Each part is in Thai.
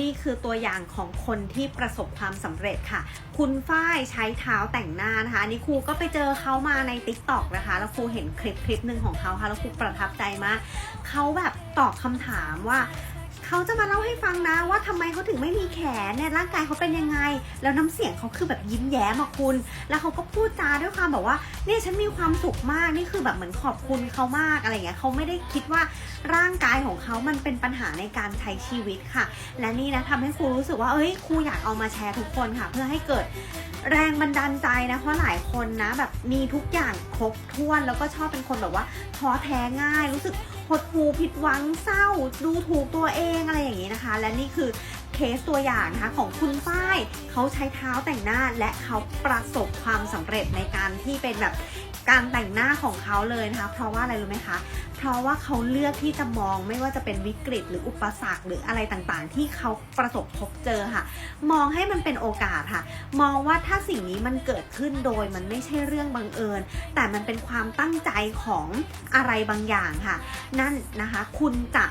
นี่คือตัวอย่างของคนที่ประสบความสำเร็จค่ะ คุณฝ้ายใช้เท้าแต่งหน้านะคะอันนี่ครูก็ไปเจอเขามาใน t ิ k t o k นะคะ แล้วครูเห็นคลิปคลิปหนึ่งของเขาค่ะ แล้วครูประทับใจมาก เขาแบบตอบคำถามว่า เขาจะมาเล่าให้ฟังนะว่าทำไมเขาถึงไม่มีแขนเนี่ยร่างกายเขาเป็นยังไง แล้วน้ำเสียงเขาคือแบบยิ้มแย้มอะคุณ แล้วเขาก็พูดจาด้วยความแบบว่าเนี่ยฉันมีความสุขมากนี่คือแบบเหมือนขอบคุณเขามากอะไรเงี้ยเขาไม่ได้คิดว่าร่างกายของเขามันเป็นปัญหาในการใช้ชีวิตค่ะ และนี่นะทำให้ครูรู้สึกว่าเอ้ยครูอยากเอามาแชร์ทุกคนค่ะ เพื่อให้เกิดแรงบันดาลใจนะเพราะหลายคนนะแบบมีทุกอย่างครบถ้วนแล้วก็ชอบเป็นคนแบบว่าท้อแท้ง่ายรู้สึก หดหูผิดหวังเศร้า ดูถูกตัวเองอะไรอย่างนี้นะคะ และนี่คือเคสตัวอย่างนะคะของคุณฝ้ายเขาใช้เท้าแต่งหน้าและเขาประสบความสำเร็จในการที่เป็นแบบ การแต่งหน้าของเขาเลยนะคะ เพราะว่าอะไรรู้ไหมคะ เพราะว่าเขาเลือกที่จะมองไม่ว่าจะเป็นวิกฤตหรืออุปสรรคหรืออะไรต่างๆ ที่เขาประสบพบเจอค่ะ มองให้มันเป็นโอกาสค่ะ มองว่าถ้าสิ่งนี้มันเกิดขึ้นโดยมันไม่ใช่เรื่องบังเอิญ แต่มันเป็นความตั้งใจของอะไรบางอย่างค่ะ นั่นนะคะ คุณจะ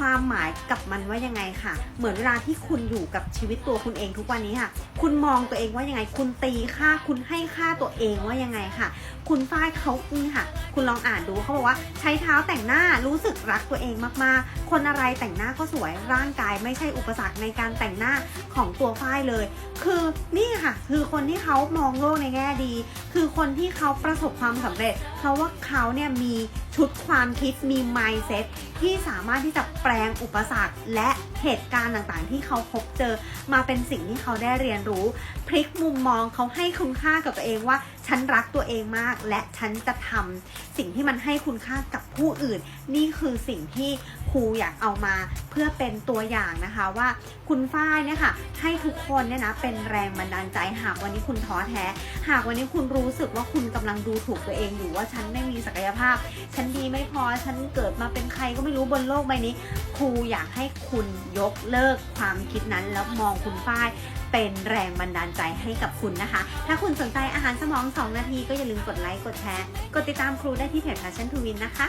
ความหมายกับมันว่ายังไงค่ะ เหมือนเวลาที่คุณอยู่กับชีวิตตัวคุณเองทุกวันนี้ค่ะ คุณมองตัวเองว่ายังไง คุณตีค่า คุณให้ค่าตัวเองว่ายังไงค่ะ คุณฝ้ายเขานี่ค่ะ คุณลองอ่านดูเขาบอกว่าใช้เท้าแต่งหน้ารู้สึกรักตัวเองมากๆ คนอะไรแต่งหน้าก็สวยร่างกายไม่ใช่อุปสรรคในการแต่งหน้าของตัวฝ้ายเลย คือนี่ค่ะ คือคนที่เขามองโลกในแง่ดี คือคนที่เขาประสบความสำเร็จ เพราะว่าเขาเนี่ยมี ชุดความคิดมี mindset ที่สามารถที่จะแปลงอุปสรรค และเหตุการณ์ต่างๆ ที่เขาพบเจอมาเป็นสิ่งที่เขาได้เรียนรู้ พลิกมุมมองเขาให้คุณค่ากับตัวเองว่า ฉันรักตัวเองมาก และฉันจะทำสิ่งที่มันให้คุณค่ากับผู้อื่น นี่คือสิ่งที่ครูอยากเอามาเพื่อเป็นตัวอย่างนะคะว่าคุณฝ้ายเนี่ยค่ะให้ทุกคนเนี่ยนะเป็นแรงบันดาลใจหากวันนี้คุณท้อแท้ หากวันนี้คุณรู้สึกว่าคุณกำลังดูถูกตัวเองอยู่ว่าฉันไม่มีศักยภาพ ฉันดีไม่พอฉันเกิดมาเป็นใครก็ไม่รู้บนโลกใบนี้ รูอยากให้คุณยกเลิกความคิดนั้นแล้วมองคุณฝ้ายเป็นแรงบันดาลใจให้กับคุณนะคะ ถ้าคุณสนใจอาหารสมอง 2 นาทีก็อย่าลืมกดไลค์ กดแชร์ กดติดตามครูได้ที่เพจ Passion to Win นะคะ